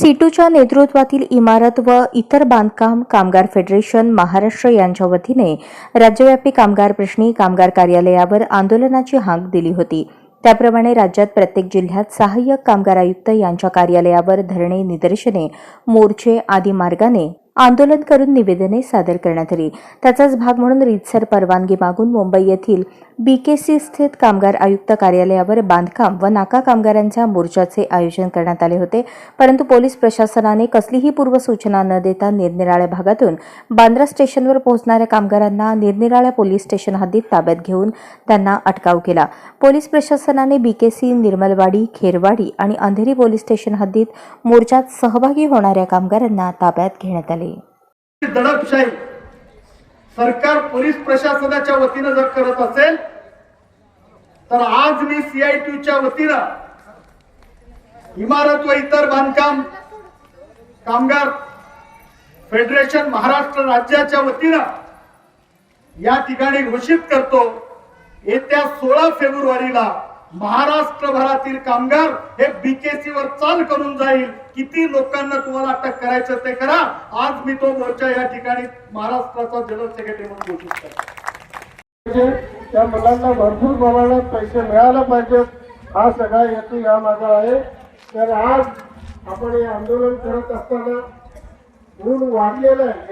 सीटूच्या नेतृत्वातील इमारत व इतर बांधकाम कामगार फेडरेशन महाराष्ट्र यांच्या वतीने राज्यव्यापी कामगार प्रश्नी कामगार कार्यालयावर आंदोलनाची हाक दिली होती. त्याप्रमाणे राज्यात प्रत्येक जिल्ह्यात सहाय्यक कामगार आयुक्त यांच्या कार्यालयावर धरणे निदर्शने मोर्चे आदी मार्गाने आंदोलन करून निवेदने सादर करण्यात आली. त्याचाच भाग म्हणून रितसर परवानगी मागून मुंबई येथील बीकेसी स्थित कामगार आयुक्त कार्यालयावर बांधकाम व नाका कामगारांच्या मोर्चाचे आयोजन करण्यात आले होते. परंतु पोलीस प्रशासनाने कसलीही पूर्वसूचना न देता निरनिराळ्या भागातून बांद्रा स्टेशनवर पोहोचणाऱ्या कामगारांना निरनिराळ्या पोलीस स्टेशन हद्दीत ताब्यात घेऊन त्यांना अटकाव केला. पोलीस प्रशासनाने बीकेसी निर्मलवाडी खेरवाडी आणि अंधेरी पोलीस स्टेशन हद्दीत मोर्चात सहभागी होणाऱ्या कामगारांना ताब्यात घेण्यात आले. दडपशाही सरकार पोलीस प्रशासनाच्या वतीनं जर करत असेल तर आज मी सीआयटीच्या वतीनं इमारत व इतर बांधकाम कामगार फेडरेशन महाराष्ट्र राज्याच्या वतीनं या ठिकाणी घोषित करतो येत्या सोळा फेब्रुवारीला महाराष्ट्रभरातील कामगार हे बीकेसी वर चाल करून जाईल. किती लोकांना तुम्हाला अटक करायचं ते करा. आज मी तो मोर्चा या ठिकाणी महाराष्ट्राचा जनरल सेक्रेटरी म्हणून घोषित करतो. म्हणजे त्या मुलांना भरपूर प्रमाणात पैसे मिळायला पाहिजेत. हा सगळा हेतू या माझा आहे. तर आज आपण हे आंदोलन करत असताना ऊन वाढलेलं आहे.